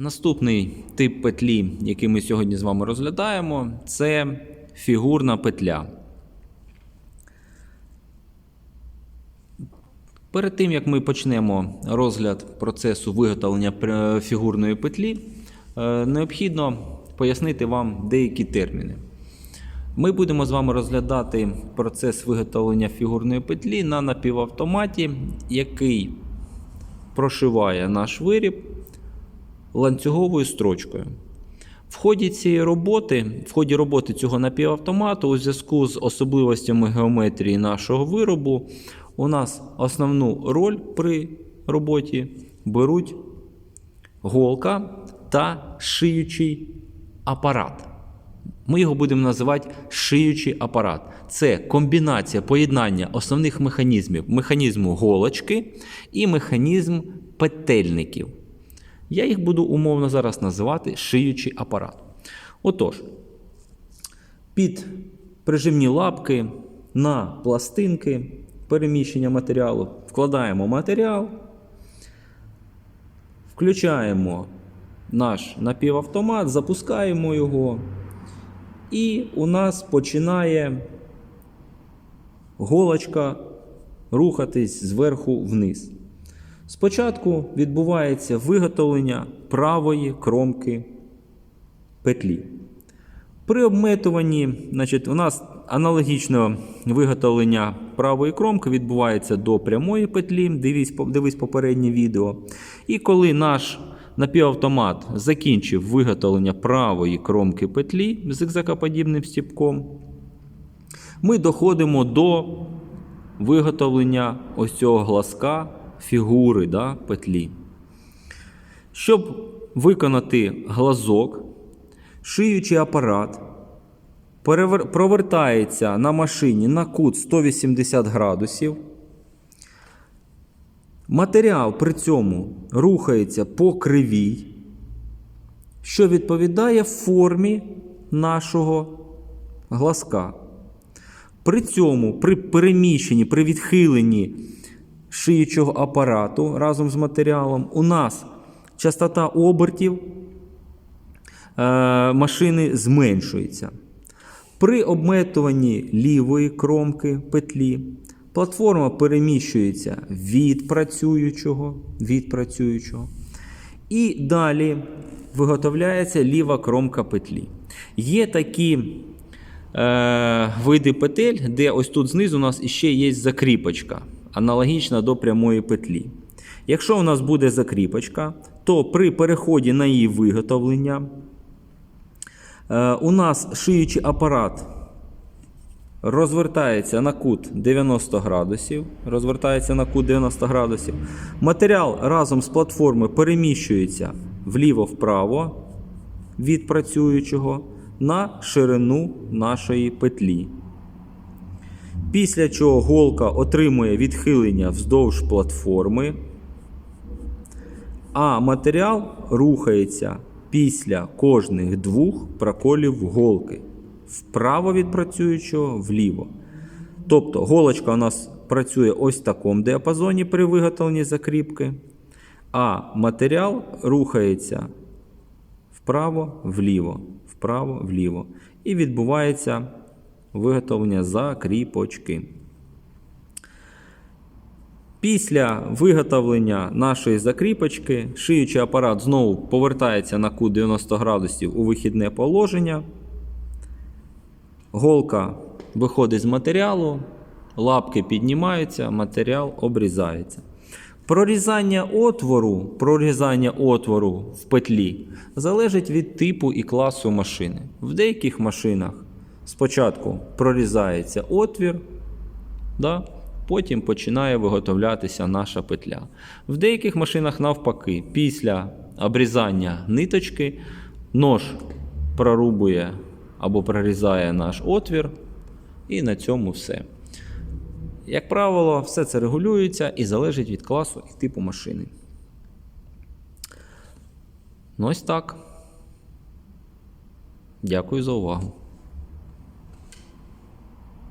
Наступний тип петлі, який ми сьогодні з вами розглядаємо, це фігурна петля. Перед тим як ми почнемо розгляд процесу виготовлення фігурної петлі, е, необхідно пояснити вам деякі терміни. Ми будемо з вами розглядати процес виготовлення фігурної петлі на напівавтоматі, який прошиває наш виріб ланцюговою строчкою. В ході цієї роботи, в ході роботи цього напівавтомату, у зв'язку з особливостями геометрії нашого виробу, у нас основну роль при роботі беруть голка та шиючий апарат. Ми його будемо називати шиючий апарат. Це комбінація поєднання основних механізмів механізму голочки і механізм петельників. Я їх буду умовно зараз називати шиючий апарат. Отож, під прижимні лапки на пластинки переміщення матеріалу вкладаємо матеріал, включаємо наш напівавтомат, запускаємо його, і у нас починає голочка рухатись зверху вниз. Спочатку відбувається виготовлення правої кромки петлі. При обметуванні, значить, у нас аналогічно виготовлення правої кромки відбувається до прямої петлі. Дивись, дивись попереднє відео. І коли наш напівавтомат закінчив виготовлення правої кромки петлі з зигзагоподібним стіпком, ми доходимо до виготовлення ось цього глазка фігури да, петлі. Щоб виконати глазок, шиючий апарат провертається на машині на кут 180 градусів. Матеріал при цьому рухається по кривій, що відповідає формі нашого глазка. При цьому, при переміщенні, при відхиленні шиючого апарату разом з матеріалом, у нас частота обертів е, машини зменшується. При обметуванні лівої кромки петлі платформа переміщується від працюючого, від працюючого. І далі виготовляється ліва кромка петлі. Є такі е, види петель, де ось тут знизу у нас іще є закріпочка, аналогічна до прямої петлі. Якщо у нас буде закріпочка, то при переході на її виготовлення е, у нас шиючий апарат розвертається на кут 90 градусів. Розвертається на кут 90 градусів. Матеріал разом з платформи переміщується вліво-вправо від працюючого на ширину нашої петлі. Після чого голка отримує відхилення вздовж платформи, а матеріал рухається після кожних двох проколів голки вправо від працюючого вліво. Тобто голочка у нас працює ось в такому діапазоні при виготовленні закріпки, а матеріал рухається вправо вліво, вправо вліво. І відбувається виготовлення закріпочки. Після виготовлення нашої закріпочки шиючий апарат знову повертається на кут 90 градусів у вихідне положення. Голка виходить з матеріалу, лапки піднімаються, матеріал обрізається. Прорізання отвору, прорізання отвору в петлі залежить від типу і класу машини. В деяких машинах спочатку прорізається отвір, да, потім починає виготовлятися наша петля. В деяких машинах, навпаки, після обрізання ниточки нож прорубує або прорізає наш отвір, і на цьому все. Як правило, все це регулюється і залежить від класу і типу машини. Ну ось так. Дякую за увагу.